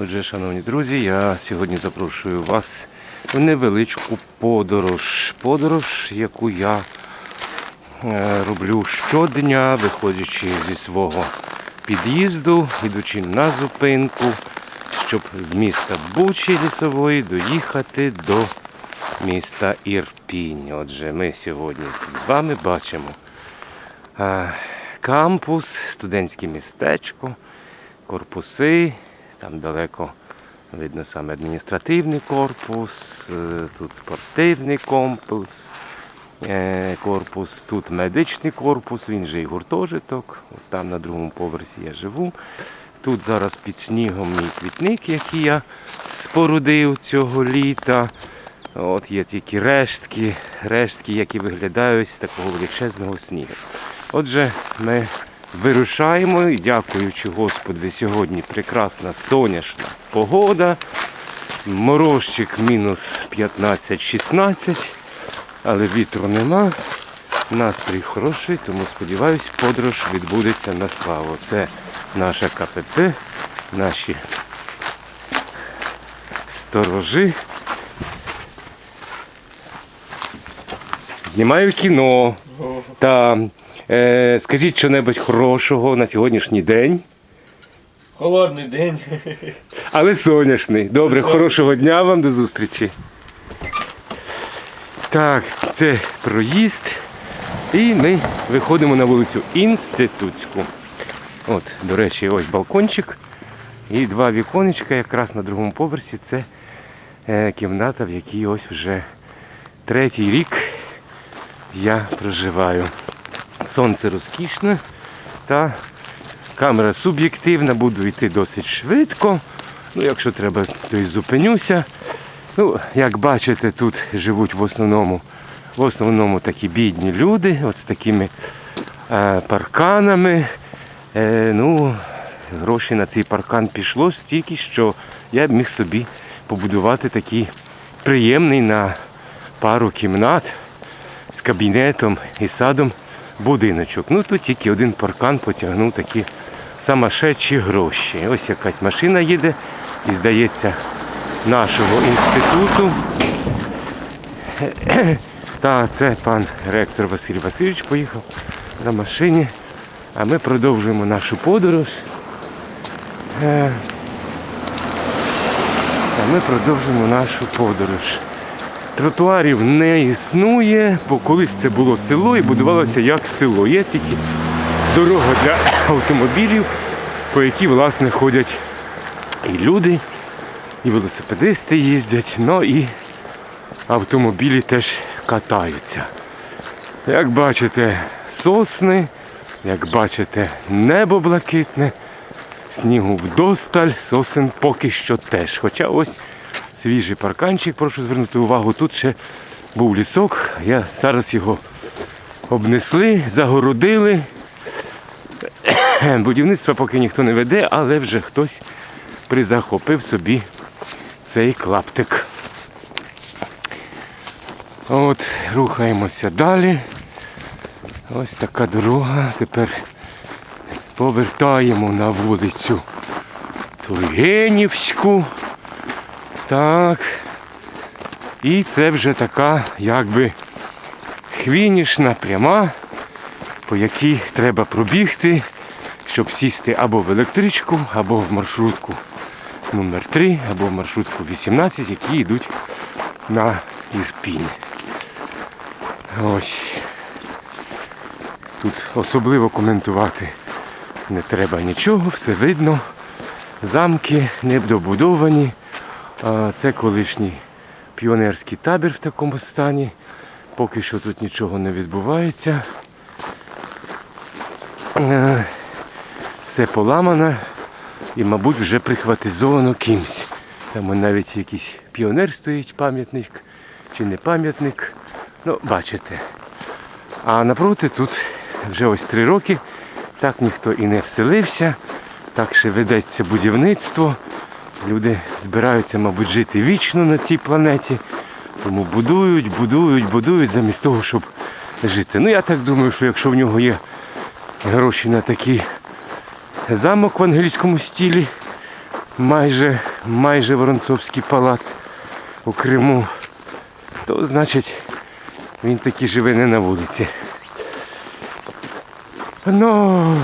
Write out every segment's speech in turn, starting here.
Отже, шановні друзі, я сьогодні запрошую вас в невеличку подорож. Подорож, яку я е, роблю щодня, виходячи зі свого під'їзду, йдучи на зупинку, щоб з міста Бучі лісової доїхати до міста Ірпінь. Отже, ми сьогодні з вами бачимо е, кампус, студентське містечко, корпуси. Там далеко видно саме адміністративний корпус, е, тут спортивний комплекс, е, корпус, тут медичний корпус, він же і гуртожиток. Там на другому поверсі я живу. Тут зараз під снігом мій квітник, який я спорудив цього літа. От є тільки рештки, рештки, які виглядають з такого величезного снігу. Отже, ми вирушаємо і дякуючи Господу, сьогодні прекрасна сонячна погода. Морозчик мінус 15-16, але вітру нема. Настрій хороший, тому сподіваюсь, подорож відбудеться на славу. Це наша КПП, наші сторожі. Знімаю кіно. Та е, скажіть що-небудь хорошого на сьогоднішній день. Холодний день. Але сонячний. Добре, Сонячний. хорошого дня вам до зустрічі. Так, це проїзд. І ми виходимо на вулицю Інститутську. От, до речі, ось балкончик. І два віконечка якраз на другому поверсі. Це е, кімната, в якій ось вже третій рік я проживаю. Сонце розкішне та камера суб'єктивна, буду йти досить швидко. Ну, якщо треба, то і зупинюся. Ну, як бачите, тут живуть в основному, в основному такі бідні люди, от з такими е, парканами. Е, ну, гроші на цей паркан пішло стільки, що я б міг собі побудувати такий приємний на пару кімнат з кабінетом і садом будиночок. Ну тут тільки один паркан потягнув такі самошедші гроші. Ось якась машина їде і здається нашого інституту. Та це пан ректор Василь Васильович поїхав на машині. А ми продовжуємо нашу подорож. Е, А ми продовжуємо нашу подорож. Тротуарів не існує, бо колись це було село і будувалося як село. Є тільки дорога для автомобілів, по якій власне ходять і люди, і велосипедисти їздять, ну і автомобілі теж катаються. Як бачите, сосни, як бачите, небо блакитне, снігу вдосталь, сосен поки що теж. Хоча ось свіжий парканчик, прошу звернути увагу, тут ще був лісок, я зараз його обнесли, загородили. Будівництва поки ніхто не веде, але вже хтось призахопив собі цей клаптик. От, рухаємося далі. Ось така дорога. Тепер повертаємо на вулицю Тургенівську. Так. І це вже така якби хвінішна пряма, по якій треба пробігти, щоб сісти або в електричку, або в маршрутку номер 3 або в маршрутку 18, які йдуть на Ірпінь. Ось. Тут особливо коментувати не треба нічого, все видно. Замки недобудовані. Це колишній піонерський табір в такому стані. Поки що тут нічого не відбувається. Е, Все поламано і, мабуть, вже прихватизовано кимсь. Там навіть якийсь піонер стоїть, пам'ятник чи не пам'ятник. Ну, бачите. А напроти тут вже ось три роки. Так ніхто і не вселився. Так ще ведеться будівництво. Люди збираються, мабуть, жити вічно на цій планеті. Тому будують, будують, будують замість того, щоб жити. Ну я так думаю, що якщо в нього є гроші на такий замок в англійському стілі, майже, майже Воронцовський палац у Криму, то значить він таки живе не на вулиці. Ну,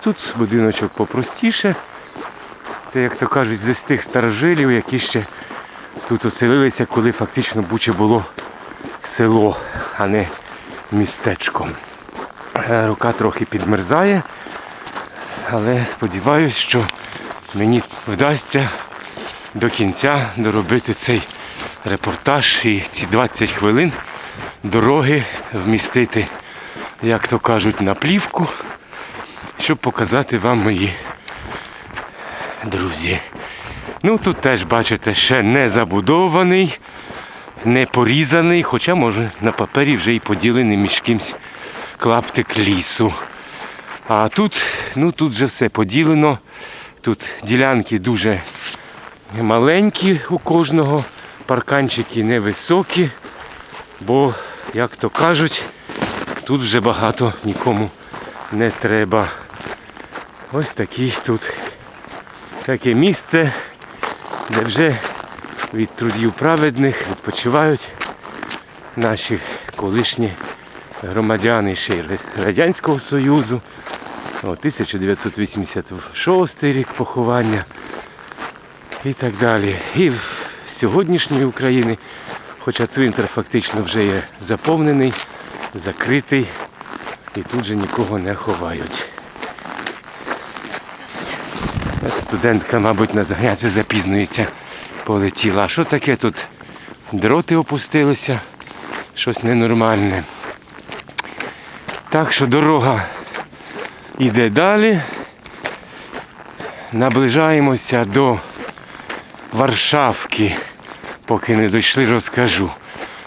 тут будиночок попростіше. Це, як то кажуть, з тих старожилів, які ще тут оселилися, коли фактично Буче було село, а не містечко. Е, Рука трохи підмерзає, але сподіваюся, що мені вдасться до кінця доробити цей репортаж і ці 20 хвилин дороги вмістити, як то кажуть, на плівку, щоб показати вам мої друзі. Ну тут теж, бачите, ще не забудований, не порізаний, хоча може на папері вже і поділений між кимсь клаптик лісу. А тут, ну тут вже все поділено. Тут ділянки дуже маленькі у кожного, парканчики невисокі, бо, як то кажуть, тут вже багато нікому не треба. Ось такий тут таке місце, де вже від трудів праведних відпочивають наші колишні громадяни ще й Радянського Союзу. О, 1986 рік поховання і так далі. І в сьогоднішньої України, хоча цвинтар фактично вже є заповнений, закритий, і тут же нікого не ховають. Студентка, мабуть, на заняття запізнюється, полетіла. А що таке тут? Дроти опустилися, щось ненормальне. Так що дорога йде далі. Наближаємося до Варшавки. Поки не дійшли, розкажу.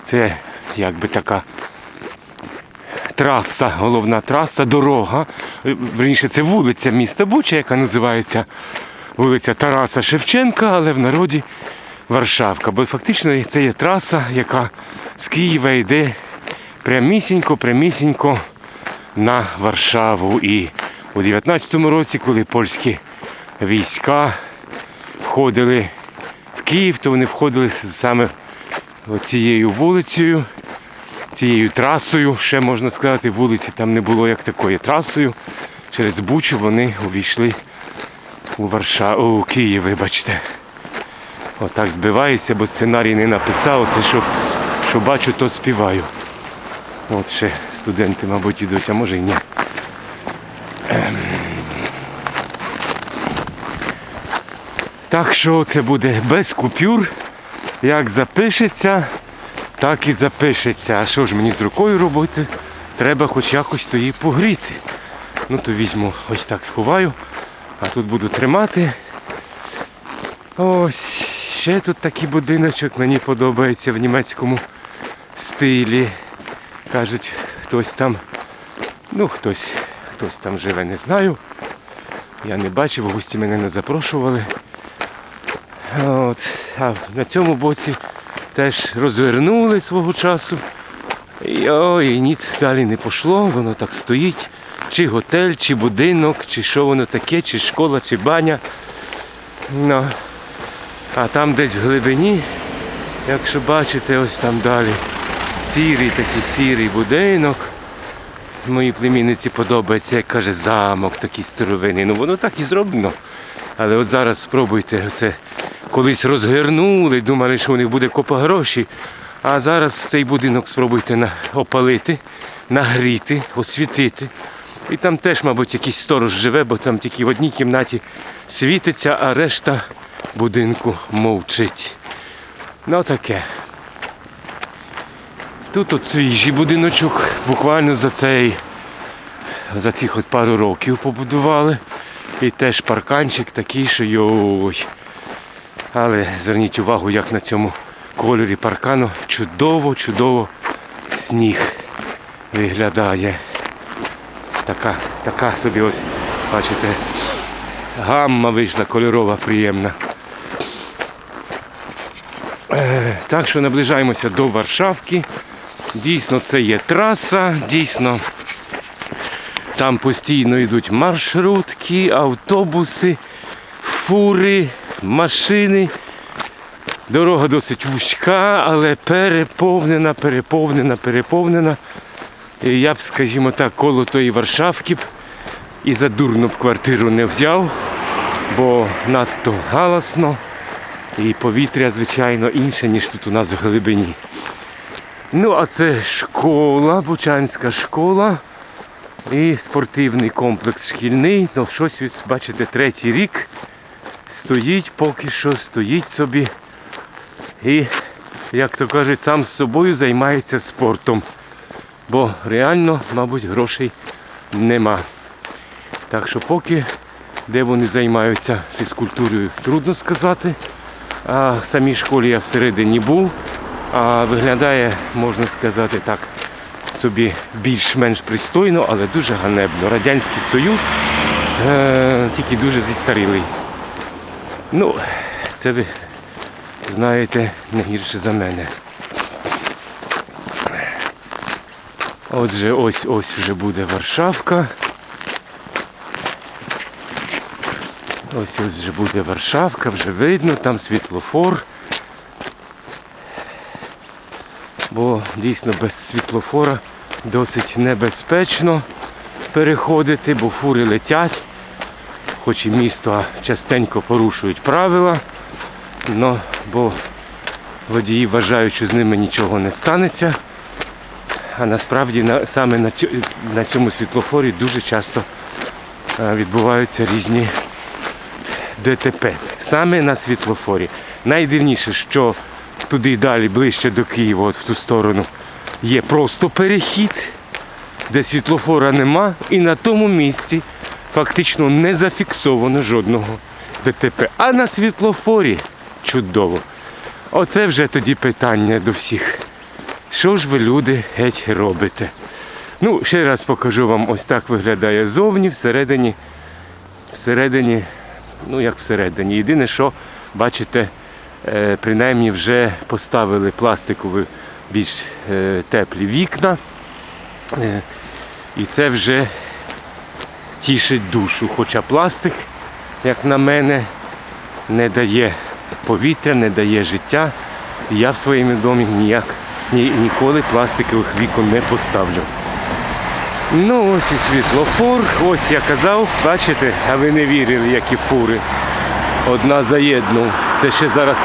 Це якби така траса, головна траса, дорога. Е, Верніше, це вулиця міста Буча, яка називається вулиця Тараса Шевченка, але в народі Варшавка. Бо фактично це є траса, яка з Києва йде прямісінько, прямісінько на Варшаву. І у 19-му році, коли польські війська входили в Київ, то вони входили саме цією вулицею цією трасою, ще можна сказати, вулиці там не було як такої трасою. Через Бучу вони увійшли у Варшаву, у Київ, вибачте. Отак збиваюся, бо сценарій не написав, це що, що бачу, то співаю. От ще студенти, мабуть, йдуть, а може й ні. Так що це буде без купюр. Як запишеться, так і запишеться. А що ж мені з рукою робити? Треба хоч якось то її погріти. Ну то візьму, ось так сховаю, а тут буду тримати. Ось, ще тут такий будиночок, мені подобається в німецькому стилі. Кажуть, хтось там, ну хтось, хтось там живе, не знаю. Я не бачив, гості мене не запрошували. От. А на цьому боці теж розвернули свого часу. І, ой, ніц далі не пішло, воно так стоїть. Чи готель, чи будинок, чи що воно таке, чи школа, чи баня. Ну. А там десь в глибині, якщо бачите, ось там далі. Сірий такий сірий будинок. Моїй племінниці подобається, як каже, замок такий старовинний. Ну воно так і зроблено. Але от зараз спробуйте це колись розгорнули, думали, що у них буде купа грошей. А зараз цей будинок спробуйте опалити, нагріти, освітити. І там теж, мабуть, якийсь сторож живе, бо там тільки в одній кімнаті світиться, а решта будинку мовчить. Ну таке. Тут от свіжий будиночок, буквально за цей, за цих от пару років побудували. І теж парканчик такий, що йой. Але зверніть увагу, як на цьому кольорі паркану чудово, чудово сніг виглядає. Така, така собі ось, бачите, гамма вийшла кольорова, приємна. Е, Так що наближаємося до Варшавки. Дійсно, це є траса, дійсно. Там постійно йдуть маршрутки, автобуси, фури, машини. Дорога досить вузька, але переповнена, переповнена, переповнена. І я б, скажімо так, коло тої Варшавки б і задурно б квартиру не взяв, бо надто галасно і повітря, звичайно, інше, ніж тут у нас в глибині. Ну, а це школа, Бучанська школа і спортивний комплекс шкільний. Ну, щось, бачите, третій рік стоїть поки що, стоїть собі. І, як то кажуть, сам з собою займається спортом. Бо реально, мабуть, грошей нема. Так що поки де вони займаються фізкультурою, трудно сказати. А в самій школі я всередині був. А виглядає, можна сказати так, собі більш-менш пристойно, але дуже ганебно. Радянський Союз е, тільки дуже зістарілий. Ну, це ви знаєте не гірше за мене. Отже, ось ось вже буде Варшавка. Ось ось вже буде Варшавка, вже видно, там світлофор. Бо дійсно без світлофора досить небезпечно переходити, бо фури летять, хоч і місто частенько порушують правила, но, бо водії вважають, що з ними нічого не станеться. А насправді на, саме на, цю, на цьому світлофорі дуже часто е, відбуваються різні ДТП. Саме на світлофорі. Найдивніше, що туди і далі, ближче до Києва, от в ту сторону, є просто перехід, де світлофора нема, і на тому місці фактично не зафіксовано жодного ДТП. А на світлофорі чудово. Оце вже тоді питання до всіх. Що ж ви, люди, геть робите? Ну, ще раз покажу вам, ось так виглядає зовні, всередині, всередині, ну як всередині. Єдине, що, бачите, е, принаймні вже поставили пластикові більш е, теплі вікна. Е, і це вже тішить душу. Хоча пластик, як на мене, не дає повітря, не дає життя. Я в своєму домі ніяк ні, ніколи пластикових вікон не поставлю. Ну ось і світлофор, ось я казав, бачите, а ви не вірили, які фури. Одна за одну. Це ще зараз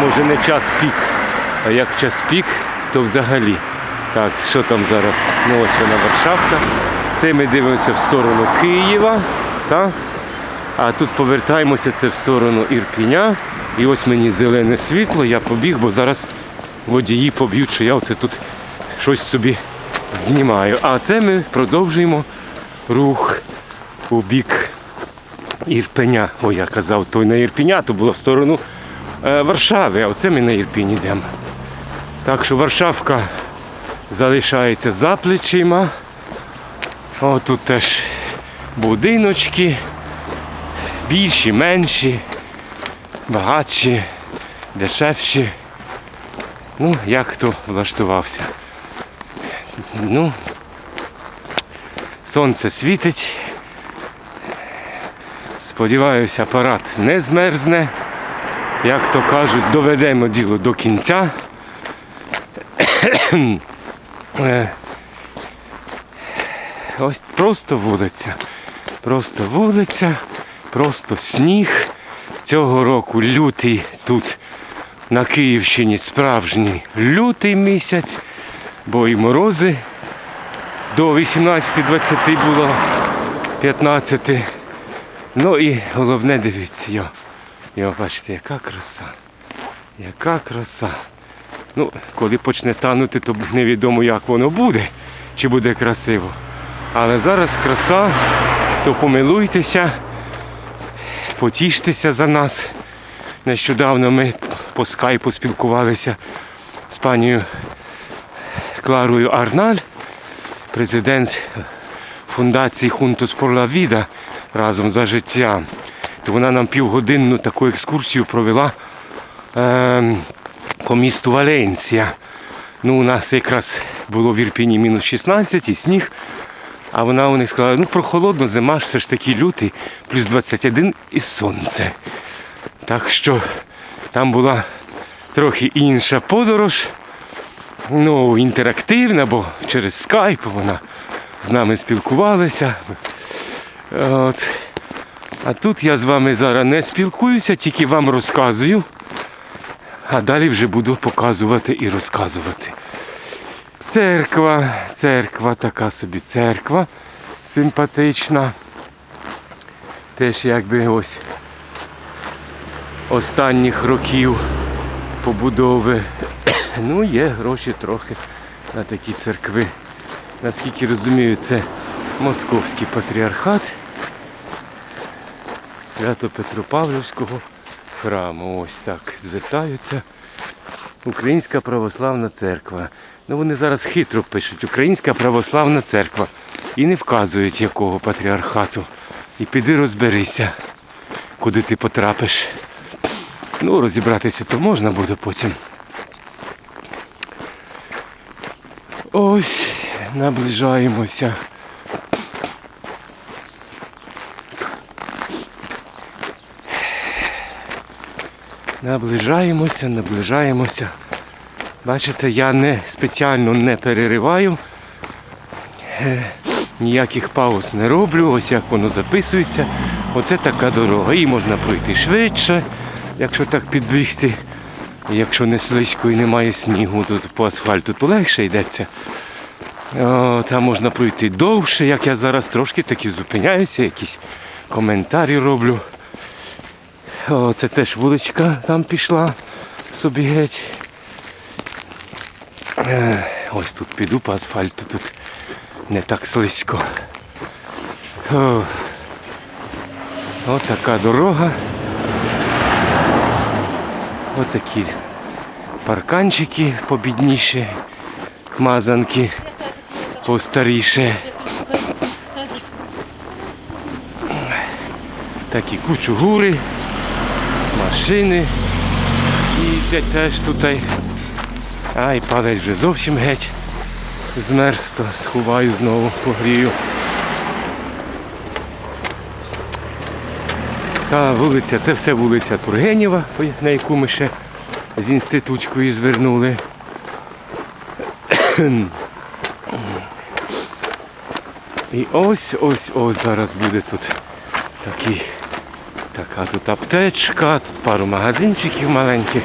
може не час пік. А як час пік, то взагалі. Так, що там зараз? Ну ось вона Варшавка. Це ми дивимося в сторону Києва. Так? А тут повертаємося це в сторону Ірпіня. І ось мені зелене світло, я побіг, бо зараз водії поб'ють, що я оце тут щось собі знімаю. А це ми продовжуємо рух у бік Ірпеня. О, я казав, той на Ірпіня, то було в сторону е, Варшави, а оце ми на Ірпінь йдемо. Так що Варшавка залишається за плечима. О, тут теж будиночки, більші, менші, багатші, дешевші. Ну, як хто влаштувався. Ну, сонце світить. Сподіваюся, апарат не змерзне. Як то кажуть, доведемо діло до кінця. Ось просто вулиця. Просто вулиця, просто сніг. Цього року лютий тут на Київщині справжній лютий місяць, бо і морози до 18-20 було 15. Ну і головне дивіться, йо, йо, бачите, яка краса. Яка краса. Ну, коли почне танути, то невідомо як воно буде, чи буде красиво. Але зараз краса, то помилуйтеся, потіштеся за нас. Нещодавно ми по скайпу спілкувалися з панією Кларою Арналь, президент фундації la Vida разом за життя. То вона нам півгодинну таку екскурсію провела ем, по місту Валенсія. Ну, у нас якраз було в Ірпіні мінус 16 і сніг. А вона у них сказала, ну прохолодно, зима все ж таки лютий, плюс 21 і сонце. Так що там була трохи інша подорож. Ну, інтерактивна, бо через скайп вона з нами спілкувалася. От. А тут я з вами зараз не спілкуюся, тільки вам розказую. А далі вже буду показувати і розказувати. Церква, церква, така собі церква симпатична. Теж якби ось останніх років побудови. Ну, є гроші трохи на такі церкви. Наскільки розумію, це московський патріархат Свято-Петропавлівського храму. Ось так звертаються. Українська православна церква. Ну вони зараз хитро пишуть Українська православна церква. І не вказують якого патріархату. І піди розберися, куди ти потрапиш. Ну, розібратися то можна буде потім. Ось, наближаємося. Наближаємося, наближаємося. Бачите, я не спеціально не перериваю, е, ніяких пауз не роблю, ось як воно записується. Оце така дорога. Її можна пройти швидше, якщо так підбігти. Якщо не слизько і немає снігу, то по асфальту то легше йдеться. Там можна пройти довше, як я зараз трошки таки зупиняюся, якісь коментарі роблю. О, це теж вуличка там пішла собі геть. Ось тут піду по асфальту, тут не так слизько. Ось така дорога. Ось такі парканчики побідніші, мазанки постаріше. Такі кучугури, машини. І те- теж тут. Ай, падає вже зовсім геть. Змерз, то сховаю знову, погрію. Та вулиця, це все вулиця Тургенєва, на яку ми ще з інститутською звернули. І ось, ось, ось зараз буде тут такий, така тут аптечка, тут пару магазинчиків маленьких.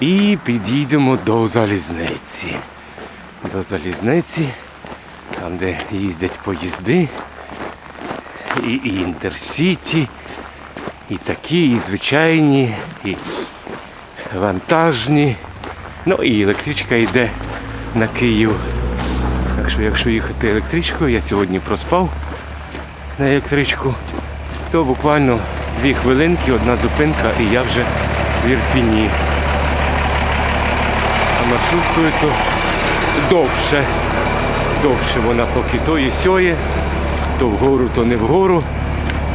І підійдемо до залізниці. До залізниці, там де їздять поїзди, і, і інтерсіті, і такі, і звичайні, і вантажні. Ну і електричка йде на Київ. Так що якщо їхати електричкою, я сьогодні проспав на електричку, то буквально дві хвилинки, одна зупинка і я вже в Ірпіні. Маршруткою то довше. Довше вона поки то і сьоє, то вгору, то не вгору,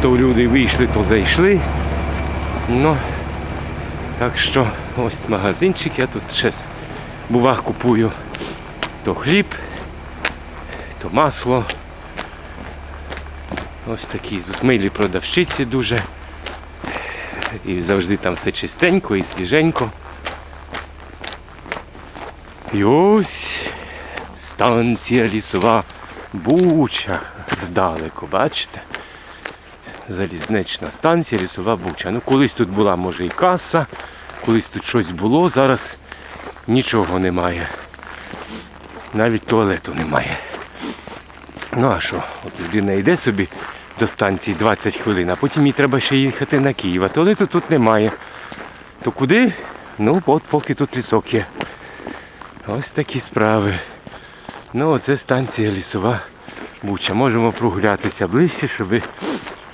то люди вийшли, то зайшли. Ну, так що ось магазинчик, я тут ще з бувах купую то хліб, то масло. Ось такі тут милі продавщиці дуже. І завжди там все чистенько і свіженько. І ось станція лісова Буча. Здалеку, бачите? Залізнична станція лісова Буча. Ну колись тут була може і каса, колись тут щось було, зараз нічого немає. Навіть туалету немає. Ну а що, от людина йде собі до станції 20 хвилин, а потім їй треба ще їхати на Київ. А туалету тут немає. То куди? Ну, от поки тут лісок є. Ось такі справи. Ну, оце станція лісова Буча. Можемо прогулятися ближче, щоб ви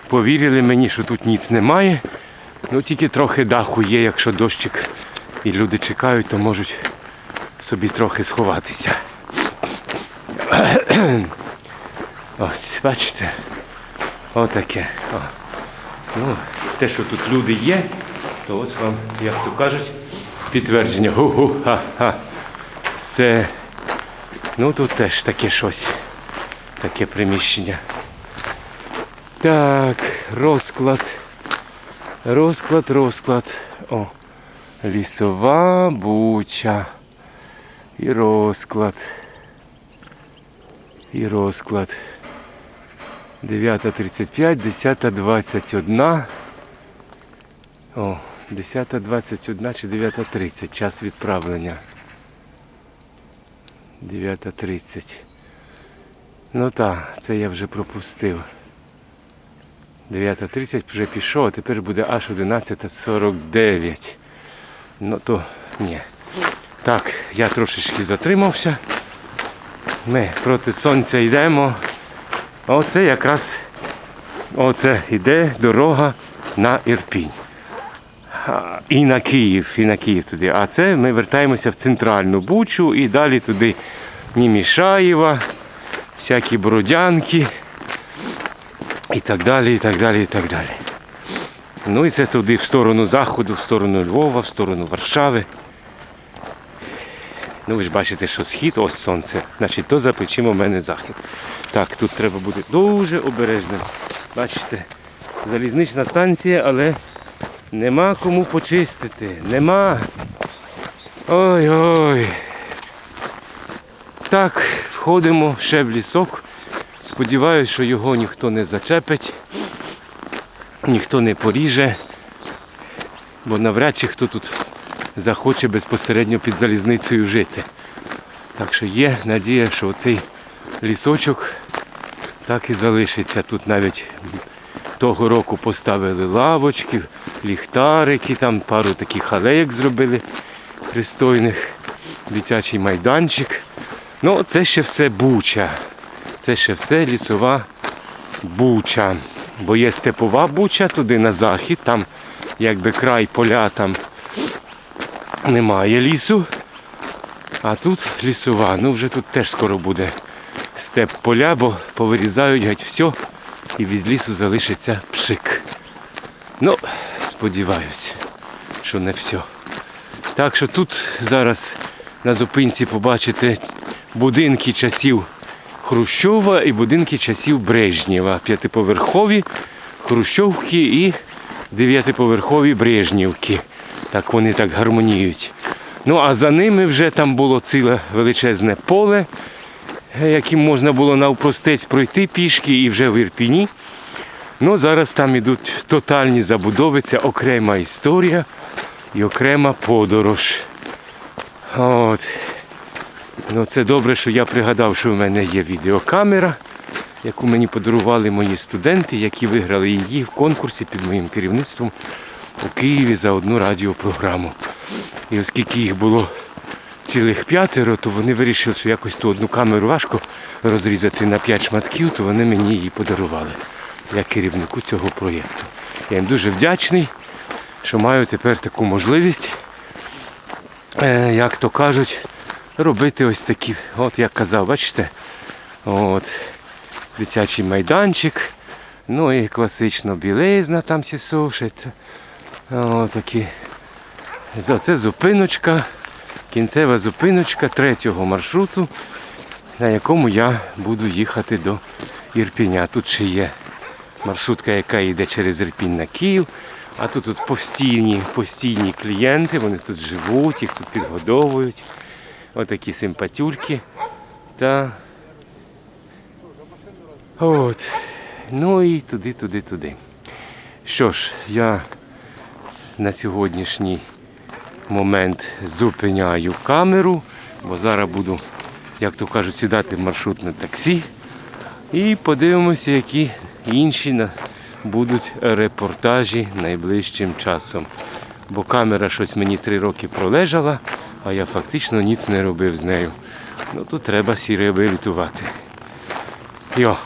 повірили мені, що тут ніц немає. Ну тільки трохи даху є, якщо дощик і люди чекають, то можуть собі трохи сховатися. Ось, бачите? Отаке. О. Ну, те, що тут люди є, то ось вам, як то кажуть, підтвердження. Гу-гу, ха-ха. Все. Ну тут теж таке щось. Таке приміщення. Так, розклад Розклад, розклад. О, лісова буча. І розклад. І розклад. 9.35, 10.21. О, 10.21 чи 9.30. Час відправлення. 9.30. Ну так, це я вже пропустив. 9.30 вже пішов, а тепер буде аж 11.49. Ну то ні. Так, я трошечки затримався. Ми проти сонця йдемо. Оце якраз оце йде дорога на Ірпінь. І на Київ, і на Київ туди. А це ми вертаємося в центральну Бучу і далі туди Німішаєва, всякі Бородянки і так далі, і так далі, і так далі. Ну і це туди в сторону заходу, в сторону Львова, в сторону Варшави. Ну ви ж бачите, що схід, ось сонце. Значить, то за плечима в мене захід. Так, тут треба бути дуже обережним. Бачите, залізнична станція, але нема кому почистити. Нема. Ой-ой. Так, входимо ще в лісок. Сподіваюсь, що його ніхто не зачепить, ніхто не поріже, бо навряд чи хто тут захоче безпосередньо під залізницею жити. Так що є надія, що цей лісочок так і залишиться. Тут навіть того року поставили лавочки, ліхтарики, там пару таких алеєк зробили пристойних, дитячий майданчик. Ну, це ще все буча. Це ще все лісова буча. Бо є степова буча туди на захід, там якби край поля, там немає лісу. А тут лісова. Ну вже тут теж скоро буде степ поля, бо повирізають геть все і від лісу залишиться пшик. Сподіваюся, що не все. Так що тут зараз на зупинці побачите будинки часів Хрущова і будинки часів Брежнєва. П'ятиповерхові Хрущовки і дев'ятиповерхові Брежнівки. Так вони так гармоніють. Ну а за ними вже там було ціле величезне поле, яким можна було навпростець пройти пішки і вже в Ірпіні. Ну зараз там ідуть тотальні забудови, це окрема історія і окрема подорож. От. Ну це добре, що я пригадав, що в мене є відеокамера, яку мені подарували мої студенти, які виграли її в конкурсі під моїм керівництвом у Києві за одну радіопрограму. І оскільки їх було цілих п'ятеро, то вони вирішили, що якось ту одну камеру важко розрізати на п'ять шматків, то вони мені її подарували як керівнику цього проєкту. Я їм дуже вдячний, що маю тепер таку можливість, е, як то кажуть, робити ось такі, от як казав, бачите, от, дитячий майданчик, ну і класично білизна там. От такі. Це зупиночка, кінцева зупиночка третього маршруту, на якому я буду їхати до Ірпіня. Тут ще є маршрутка, яка йде через Ірпінь на Київ. А тут, тут постійні, постійні клієнти, вони тут живуть, їх тут підгодовують. Отакі симпатюльки. Та... От. Ну і туди, туди, туди. Що ж, я на сьогоднішній момент зупиняю камеру, бо зараз буду, як то кажуть, сідати в маршрутне таксі. І подивимося, які інші будуть репортажі найближчим часом. Бо камера щось мені три роки пролежала, а я фактично ніц не робив з нею. Ну тут треба реабілітувати. Йо.